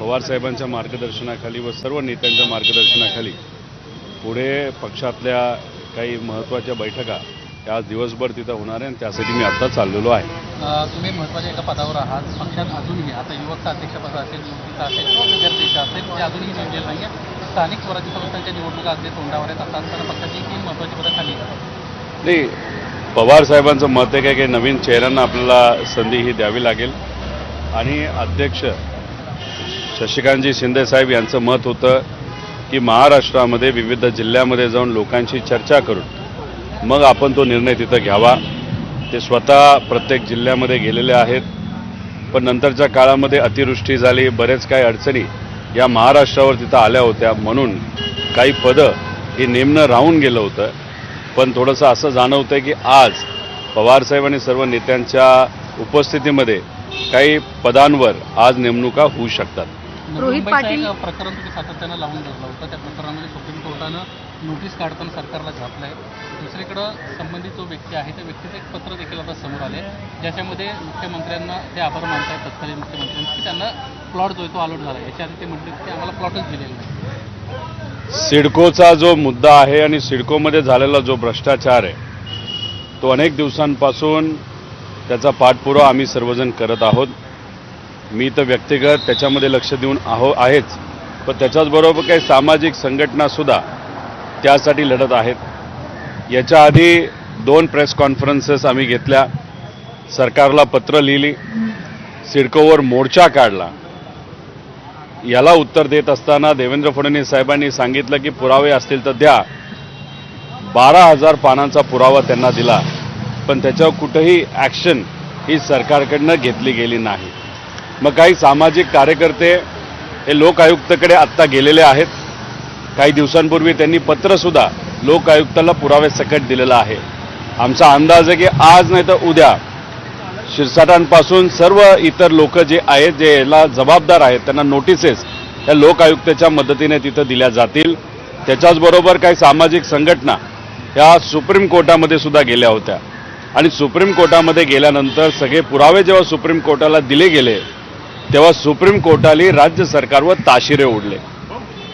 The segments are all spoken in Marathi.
पवारसाहेबांच्या मार्गदर्शनाखाली व सर्व नेत्यांच्या मार्गदर्शनाखाली पुढे पक्षातल्या काही महत्त्वाच्या बैठका या आज दिवसभर तिथं होणार आहे आणि त्यासाठी मी आत्ता चाललेलो आहे. तुम्ही महत्त्वाच्या एका पदावर आहात. पक्षात अजूनही आता युवकचं अध्यक्षपद असेल मुक्तीचं असेल किंवा विद्यार्थीचं असेल ते अजूनही नेमलेलं नाही आहे स्थानिक स्वराज्य संस्थांच्या निवडणुका अगदी तोंडावर आहेत. असं असताना पक्षाची तीन महत्त्वाची पदं खाली. नाही पवारसाहेबांचं मत आहे की नवीन चेहऱ्यांना आपल्याला संधी ही द्यावी लागेल. आणि अध्यक्ष शशिकांतजी शिंदेसाहेब यांचं मत होतं की महाराष्ट्रामध्ये विविध जिल्ह्यामध्ये जाऊन लोकांशी चर्चा करून मग आपण तो निर्णय तिथं घ्यावा. ते स्वतः प्रत्येक जिल्ह्यामध्ये गेलेले आहेत. पण नंतरच्या काळामध्ये अतिवृष्टी झाली बरेच काही अडचणी या महाराष्ट्रावर तिथं आल्या होत्या. म्हणून काही पदं ही नेमणं राहून गेलं होतं. पण थोडंसं असं जाणवतं की आज पवारसाहेब आणि सर्व नेत्यांच्या उपस्थितीमध्ये काही पदांवर आज नेमणुका होऊ शकतात. रोहित पाटील- प्रकरण तुम्ही सातत्यानं लावून धरलं होतं. त्या प्रकरणामध्ये सुप्रीम कोर्टानं नोटीस काढताना सरकारला झापलंय. दुसरीकडं संबंधित जो व्यक्ती आहे त्या व्यक्तीचं एक पत्र देखील आता समोर आले ज्याच्यामध्ये मुख्यमंत्र्यांना ते आभार मानतायत तत्कालीन मुख्यमंत्र्यांचे की त्यांना प्लॉट जो आहे तो अलॉट झाला याच्या आधी ते म्हटले की आम्हाला प्लॉटच दिलेला नाही. सिडकोचा जो मुद्दा आहे आणि सिडकोमध्ये झालेला जो भ्रष्टाचार आहे तो अनेक दिवसांपासून त्याचा पाठपुरावा आम्ही सर्वजण करत आहोत. मी तर व्यक्तिगत त्याच्यामध्ये लक्ष देऊन आहो आहेच. पण त्याच्याचबरोबर काही सामाजिक संघटनासुद्धा त्यासाठी लढत आहेत. याच्या आधी दोन प्रेस कॉन्फरन्सेस आम्ही घेतल्या. सरकारला पत्र लिहिली. सिडकोवर मोर्चा काढला. याला उत्तर देत असताना देवेंद्र फडणवीस साहेबांनी सांगितलं की पुरावे असतील तर द्या. बारा हजार पानांचा पुरावा त्यांना दिला. पण त्याच्यावर कुठंही ॲक्शन ही सरकारकडनं घेतली गेली नाही. मग काही सामाजिक कार्यकर्ते हे लोक आयुक्ताकडे आत्ता गेलेले आहेत. काही दिवसांपूर्वी त्यांनी पत्रसुद्धा लोक आयुक्ताला पुरावे सकट दिलेलं आहे. आमचा अंदाज आहे की आज नाही तर उद्या शिरसाटांपासून सर्व इतर लोक जे आहेत जे याला जबाबदार आहेत त्यांना नोटिसेस या लोक आयुक्ताच्या मदतीने तिथं दिल्या जातील. त्याच्याचबरोबर काही सामाजिक संघटना ह्या सुप्रीम कोर्टामध्ये सुद्धा गेल्या होत्या. आणि सुप्रीम कोर्टामध्ये गेल्यानंतर सगळे पुरावे जेव्हा सुप्रीम कोर्टाला दिले गेले तेव्हा सुप्रीम कोर्टाने राज्य सरकारवर ताशिरे ओढले.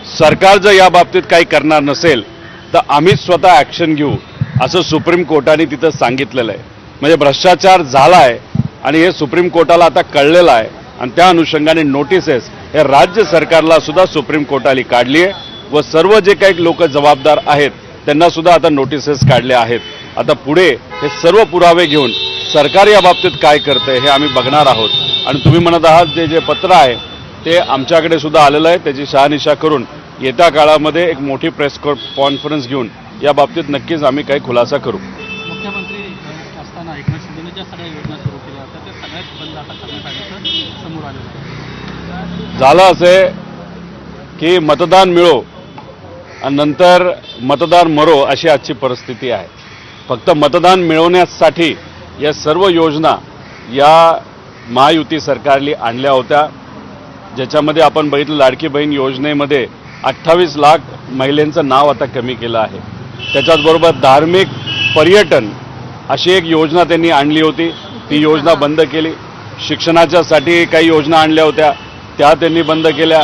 सरकार जर या बाबतीत काही करणार नसेल तर आम्हीच स्वतः ॲक्शन घेऊ असं सुप्रीम कोर्टाने तिथं सांगितलेलं आहे. म्हणजे भ्रष्टाचार झाला आहे आणि हे सुप्रीम कोर्टाला आता कळलेलं आहे. आणि त्या अनुषंगाने नोटिसेस हे राज्य सरकारला सुद्धा सुप्रीम कोर्टाने काढली आहे. व सर्व जे काही लोक जबाबदार आहेत त्यांना सुद्धा आता नोटिसेस काढल्या आहेत. आता पुढे हे सर्व पुरावे घेऊन सरकार या बाबतीत काय करतंय हे आम्ही बघणार आहोत. आणि तुम्ही म्हणत आहात जे जे पत्र आहे ते आमच्याकडे सुद्धा आलेलं आहे. त्याची शहानिशा करून येत्या काळामध्ये एक मोठी प्रेस कॉन्फरन्स घेऊन या बाबतीत नक्कीच आम्ही काही खुलासा करू. मुख्यमंत्री असताना एकनाथ शिंदेने ज्या सगळ्या योजना सुरू केल्या होत्या त्या सगळ्याच बंद आता करण्यात आल्याचं समोर आलेलं आहे झालं असे की मतदान मिळो आणि नंतर मतदार मरो अशी आजची परिस्थिती आहे. फक्त मतदान मिळवण्यासाठी या सर्व योजना या महायुती सरकारने आणल्या होत्या. ज्याच्यामध्ये आपण बघितलं लाडकी बहीण योजनेमध्ये अठ्ठावीस लाख महिलांचं नाव आता कमी केलं आहे. त्याच्याचबरोबर धार्मिक पर्यटन अशी एक योजना त्यांनी आणली होती. ती योजना बंद केली. शिक्षणाच्यासाठी काही योजना आणल्या होत्या. त्या त्यांनी बंद केल्या.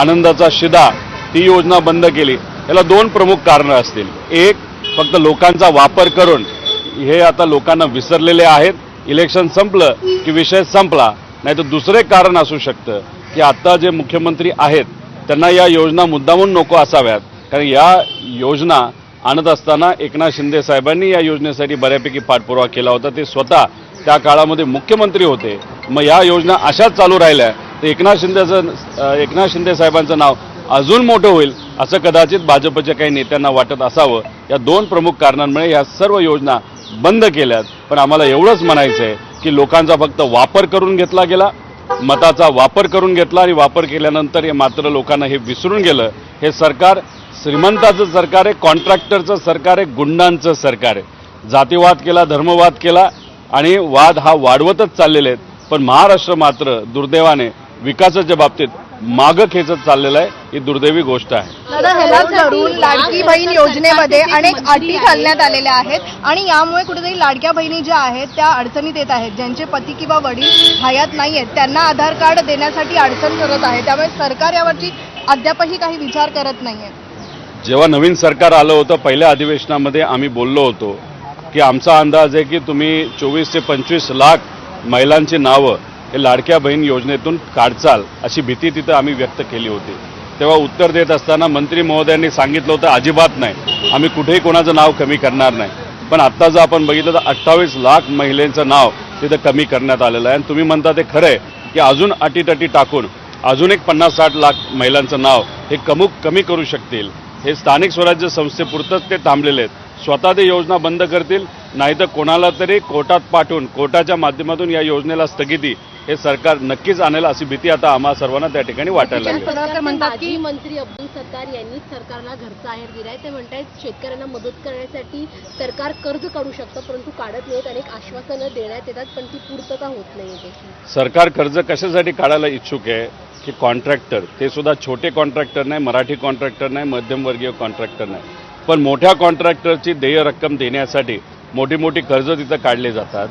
आनंदाचा शिदा ती योजना बंद केली. याला दोन प्रमुख कारणं असतील. एक फक्त लोकांचा वापर करून हे आता लोकांना विसरलेले आहेत. इलेक्शन संपलं की विषय संपला नाही तर दुसरे कारण असू शकतं की आता जे मुख्यमंत्री आहेत त्यांना या योजना मुद्दामून नको असाव्यात. कारण या योजना आणत असताना एकनाथ शिंदे साहेबांनी या योजनेसाठी बऱ्यापैकी पाठपुरावा केला होता. ते स्वतः त्या काळामध्ये मुख्यमंत्री होते. मग या योजना अशाच चालू राहिल्या. तर एकनाथ शिंदेचं एकनाथ शिंदे साहेबांचं नाव अजून मोठं होईल असं कदाचित भाजपच्या काही नेत्यांना वाटत असावं. या दोन प्रमुख कारणांमुळे या सर्व योजना बंद केल्यात. पण आम्हाला एवढंच म्हणायचं आहे की लोकांचा फक्त वापर करून घेतला गेला मताचा वापर करून घेतला आणि वापर केल्यानंतर हे मात्र लोकांना हे विसरून गेलं. हे सरकार श्रीमंताचं सरकार आहे कॉन्ट्रॅक्टरचं सरकार आहे गुंडांचं सरकार आहे. जातीवाद केला धर्मवाद केला आणि वाद हा वाढवतच चाललेले आहेत. पण महाराष्ट्र मात्र दुर्दैवाने विकासाच्या बाबतीत मागं खेचत चाललेलं आहे. ही दुर्दैवी गोष्ट आहे. लाडकी बहीण योजनेमध्ये अनेक अटी घालण्यात आलेल्या आहेत आणि यामुळे कुठेतरी लाडक्या बहिणी ज्या आहेत त्या अडचणीत येत आहेत. ज्यांचे पती किंवा वडील हयात नाही आहेत त्यांना आधार कार्ड देण्यासाठी अडचण करत आहे. त्यामुळे सरकार यावरची अद्यापही काही विचार करत नाहीये. जेव्हा नवीन सरकार आलं होतं पहिल्या अधिवेशनामध्ये आम्ही बोललो होतो की आमचा अंदाज आहे की तुम्ही चोवीस ते पंचवीस लाख महिलांची नावं हे लाडक्या बहीण योजनेतून काढचाल अशी भीती तिथं आम्ही व्यक्त केली होती. तेव्हा उत्तर देत असताना मंत्री महोदयांनी सांगितलं होतं अजिबात नाही. आम्ही कुठेही कोणाचं नाव कमी करणार नाही. पण आत्ता जर आपण बघितलं तर अठ्ठावीस लाख महिलांचं नाव तिथं कमी करण्यात आलेलं आहे. आणि तुम्ही म्हणता ते खरं आहे की अजून अटीतटी टाकून अजून एक पन्नास साठ लाख महिलांचं नाव हे कमुक कमी करू शकतील. हे स्थानिक स्वराज्य संस्थेपुरतंच ते थांबलेले आहेत. स्वतः ते योजना बंद करतील नाही तर कोणाला तरी कोर्टात पाठवून कोर्टाच्या माध्यमातून या योजनेला स्थगिती हे सरकार नक्कीच आणेल अशी भीती आता आम्हा सर्वांना त्या ठिकाणी वाटायला लागली. म्हणतात माजी मंत्री अब्दुल सत्तार यांनी सरकारला घरचा आहेर दिलाय. ते म्हणतायत शेतकऱ्यांना मदत करण्यासाठी सरकार कर्ज काढू शकतं परंतु काढत नाहीत अनेक आश्वासनं देण्यात येतात पण ती पूर्तता होत नाही सरकार कर्ज कशासाठी काढायला इच्छुक आहे? की कॉन्ट्रॅक्टर ते सुद्धा छोटे कॉन्ट्रॅक्टर नाही मराठी कॉन्ट्रॅक्टर नाही मध्यमवर्गीय कॉन्ट्रॅक्टर नाही. पण मोठ्या कॉन्ट्रॅक्टरची देय रक्कम देण्यासाठी मोठी मोठी कर्ज तिथं काढले जातात.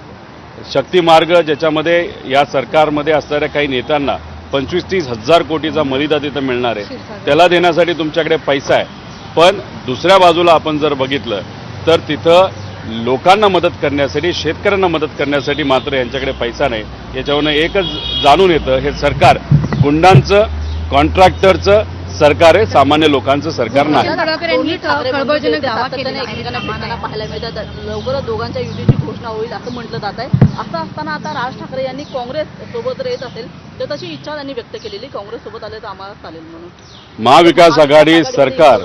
शक्ती मार्ग ज्याच्यामध्ये या सरकारमध्ये असणाऱ्या काही नेत्यांना पंचवीस तीस हजार कोटीचा मलिदा तिथं मिळणार आहे. त्याला देण्यासाठी तुमच्याकडे पैसा आहे. पण दुसऱ्या बाजूला आपण जर बघितलं तर तिथं लोकांना मदत करण्यासाठी शेतकऱ्यांना मदत करण्यासाठी मात्र यांच्याकडे पैसा नाही. याच्यावरनं एकच जाणून येतं हे सरकार गुंडांचं कॉन्ट्रॅक्टरचं सरकार आहे सामान्य लोकांचं सरकार नाही. लवकरच दोघांच्या युतीची घोषणा होईल असं म्हटलं जात आहे. असं असताना आता राज ठाकरे यांनी काँग्रेस सोबत जर येत असेल तर तशी इच्छा त्यांनी व्यक्त केलेली. काँग्रेस सोबत आले तर आम्हाला चालेल म्हणून. महाविकास आघाडी सरकार.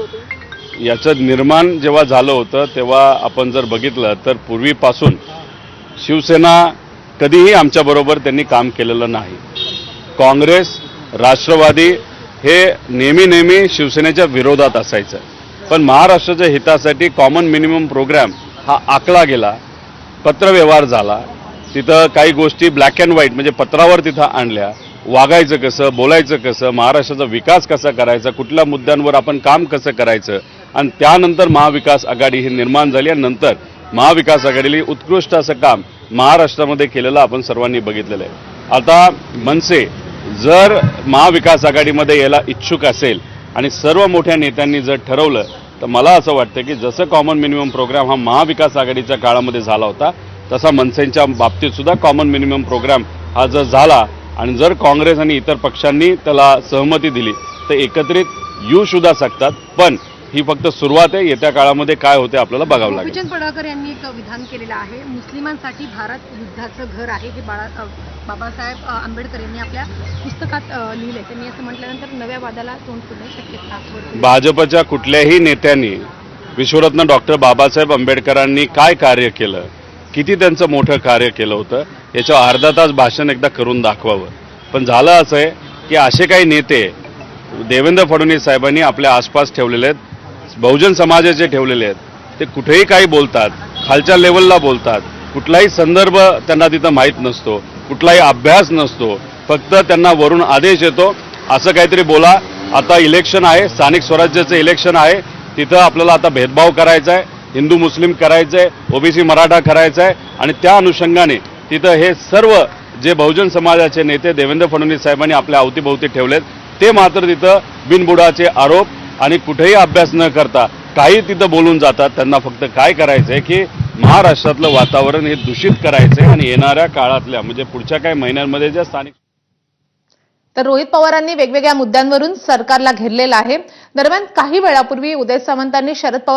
याचं निर्माण जेव्हा झालं होतं तेव्हा आपण जर बघितलं तर पूर्वीपासून शिवसेना कधीही आमच्याबरोबर त्यांनी काम केलेलं नाही. काँग्रेस राष्ट्रवादी हे नेहमी नेहमी शिवसेनेच्या विरोधात असायचं. पण महाराष्ट्राच्या हितासाठी कॉमन मिनिमम प्रोग्राम हा आखला गेला पत्रव्यवहार झाला. तिथं काही गोष्टी ब्लॅक अँड व्हाईट म्हणजे पत्रावर तिथं आणल्या. वागायचं कसं बोलायचं कसं महाराष्ट्राचा विकास कसा करायचा कुठल्या मुद्द्यांवर आपण काम कसं करायचं आणि त्यानंतर महाविकास आघाडी ही निर्माण झाली आणि नंतर महाविकास आघाडीला उत्कृष्ट असं काम महाराष्ट्रामध्ये केलेलं आपण सर्वांनी बघितलेलं आहे. आता मनसे जर महाविकास आघाडीमध्ये यायला इच्छुक असेल आणि सर्व मोठ्या नेत्यांनी जर ठरवलं तर मला असं वाटतं की जसं कॉमन मिनिमम प्रोग्राम हा महाविकास आघाडीच्या काळामध्ये झाला होता तसा मनसेंच्या बाबतीतसुद्धा कॉमन मिनिमम प्रोग्राम हा जर झाला आणि जर काँग्रेस आणि इतर पक्षांनी त्याला सहमती दिली तर एकत्रित येऊ सुद्धा शकतात. पण ही फक्त सुरुवात आहे. येत्या काळामध्ये काय होते आपल्याला बघावं लागेल. गोपीचंद पडळकर यांनी एक विधान केलेलं आहे. मुस्लिमांसाठी भारत युद्धाचं घर आहे हे बाळा बाबासाहेब आंबेडकर यांनी आपल्या पुस्तकात अ, लिहिलंय. त्यांनी असं म्हटल्यानंतर नव्या वादाला तोंड फुटण्याची शक्यता. भाजपच्या कुठल्याही नेत्यांनी विश्वरत्न डॉक्टर बाबासाहेब आंबेडकरांनी काय कार्य केलं? किती त्यांचं मोठं कार्य केलं होतं? याच्यावर अर्धा तास भाषण एकदा करून दाखवावं. पण झालं असं आहे की असे काही नेते देवेंद्र फडणवीस साहेबांनी आपल्या आसपास ठेवलेले आहेत. बहुजन समाजाचे ठेवलेले आहेत ते कुठेही काही बोलतात खालच्या लेवलला बोलतात. कुठलाही संदर्भ त्यांना तिथं माहीत नसतो कुठलाही अभ्यास नसतो. फक्त त्यांना वरून आदेश येतो असं काहीतरी बोला. आता इलेक्शन आहे स्थानिक स्वराज्याचं इलेक्शन आहे. तिथं आपल्याला आता भेदभाव करायचा आहे हिंदू मुस्लिम करायचं आहे ओबीसी मराठा करायचं आहे आणि त्या अनुषंगाने तिथं हे सर्व जे बहुजन समाजाचे नेते देवेंद्र फडणवीस साहेबांनी आपल्या अवतीभोवती ठेवलेत ते मात्र तिथं बिनबुडाचे आरोप आणि कुठेही अभ्यास न करता काही तिथं बोलून जातात. त्यांना फक्त काय करायचंय की महाराष्ट्रातलं वातावरण हे दूषित करायचंय आणि येणाऱ्या काळातल्या म्हणजे पुढच्या काही महिन्यांमध्ये ज्या स्थानिक तर रोहित पवारांनी वेगवेगळ्या मुद्द्यांवरून सरकारला घेरलेलं आहे. दरम्यान काही वेळापूर्वी उदय सामंतांनी शरद पवार